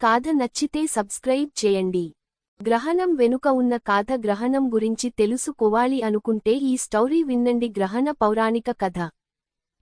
కాథ నచ్చితే సబ్స్క్రైబ్ చేయండి. గ్రహణం వెనుక ఉన్న కాథ గ్రహణం గురించి తెలుసుకోవాలి అనుకుంటే ఈ స్టౌరీ విన్నండి గ్రహణ పౌరాణిక కథ.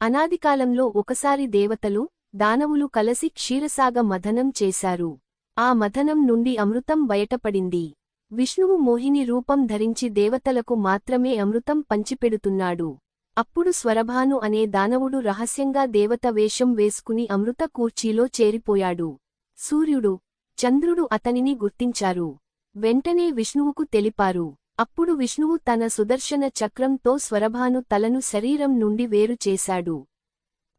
అనాదికాలంలో ఒకసారి దేవతలు దానవులు కలసి క్షీరసాగ మథనం చేశారు. ఆ మథనం నుండి అమృతం బయటపడింది. విష్ణువు మోహిని రూపం ధరించి దేవతలకు మాత్రమే అమృతం పంచిపెడుతున్నాడు. అప్పుడు స్వరభాను అనే దానవుడు రహస్యంగా దేవత వేషం వేసుకుని అమృత కూర్చీలో చేరిపోయాడు. సూర్యుడు చంద్రుడు అతనిని గుర్తించారు. వెంటనే విష్ణువుకు తెలిపారు. అప్పుడు విష్ణువు తన సుదర్శన చక్రంతో స్వరభాను తలను శరీరం నుండి వేరు చేశాడు.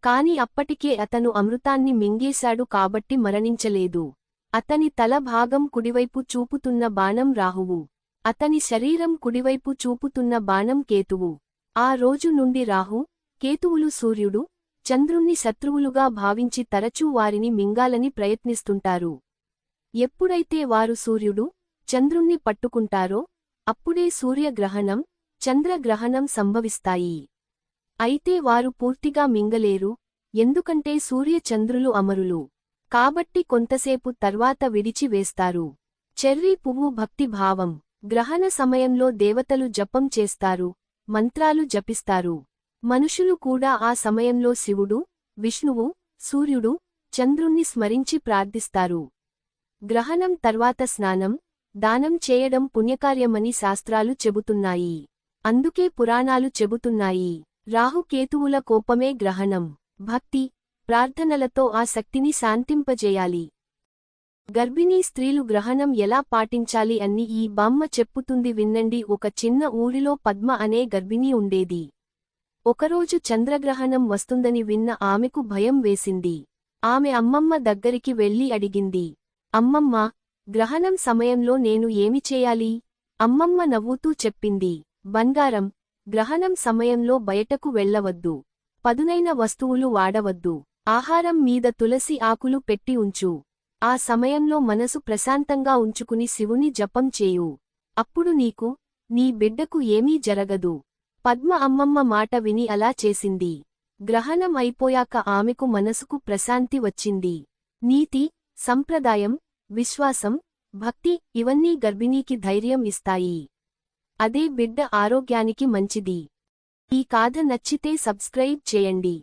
కాని అప్పటికే అతను అమృతాన్ని మింగేశాడు కాబట్టి మరణించలేదు. అతని తల భాగం కుడివైపు చూపుతున్న బాణం రాహువు. అతని శరీరం కుడివైపు చూపుతున్న బాణం కేతువు. ఆ రోజు నుండి రాహు కేతువులు సూర్యుడు చంద్రుణ్ణి శత్రువులుగా భావించి తరచూ వారిని మింగాలని ప్రయత్నిస్తుంటారు. ఎప్పుడైతే వారు సూర్యుడు చంద్రుణ్ణి పట్టుకుంటారో అప్పుడే సూర్యగ్రహణం చంద్రగ్రహణం సంభవిస్తాయి. అయితే వారు పూర్తిగా మింగలేరు ఎందుకంటే సూర్యచంద్రులు అమరులు. కాబట్టి కొంతసేపు తర్వాత విడిచివేస్తారు చెర్రీ పువ్వు భక్తిభావం గ్రహణ సమయంలో దేవతలు జపం చేస్తారు మంత్రాలు జపిస్తారు. మనుషులు కూడా ఆ సమయంలో శివుడు విష్ణువు సూర్యుడు చంద్రుణ్ణి స్మరించి ప్రార్థిస్తారు. గ్రహణం తర్వాత స్నానం దానం చేయడం పుణ్యకార్యమని శాస్త్రాలు చెబుతున్నాయి. అందుకే పురాణాలు చెబుతున్నాయి. రాహుకేతువుల కోపమే గ్రహణం. భక్తి ప్రార్థనలతో ఆ శక్తిని శాంతింపజేయాలి. గర్భిణీ స్త్రీలు గ్రహణం ఎలా పాటించాలి అని ఈ బామ్మ చెప్పుతుంది విన్నండి. ఒక చిన్న ఊరిలో పద్మ అనే గర్భిణీ ఉండేది. ఒకరోజు చంద్రగ్రహణం వస్తుందని విన్న ఆమెకు భయం వేసింది. ఆమె అమ్మమ్మ దగ్గరికి వెళ్ళి అడిగింది. అమ్మమ్మ గ్రహణం సమయంలో నేను ఏమి చేయాలి? అమ్మమ్మ నవ్వుతూ చెప్పింది. బంగారం గ్రహణం సమయంలో బయటకు వెళ్ళవద్దు పదునైన వస్తువులు వాడవద్దు. ఆహారం మీద తులసి ఆకులు పెట్టి ఉంచు. ఆ సమయంలో మనసు ప్రశాంతంగా ఉంచుకుని శివుని జపం చేయు. అప్పుడు నీకు నీ బిడ్డకు ఏమీ జరగదు. పద్మ అమ్మమ్మ మాట విని అలా చేసింది. గ్రహణం అయిపోయాక ఆమెకు మనసుకు ప్రశాంతి వచ్చింది. నీతి సంప్రదాయం విశ్వాసం భక్తి ఇవన్నీ గర్భిణీకి ధైర్యం ఇస్తాయి. అదే బిడ్డ ఆరోగ్యానికి మంచిది. ఈ కాథ నచ్చితే సబ్స్క్రైబ్ చేయండి.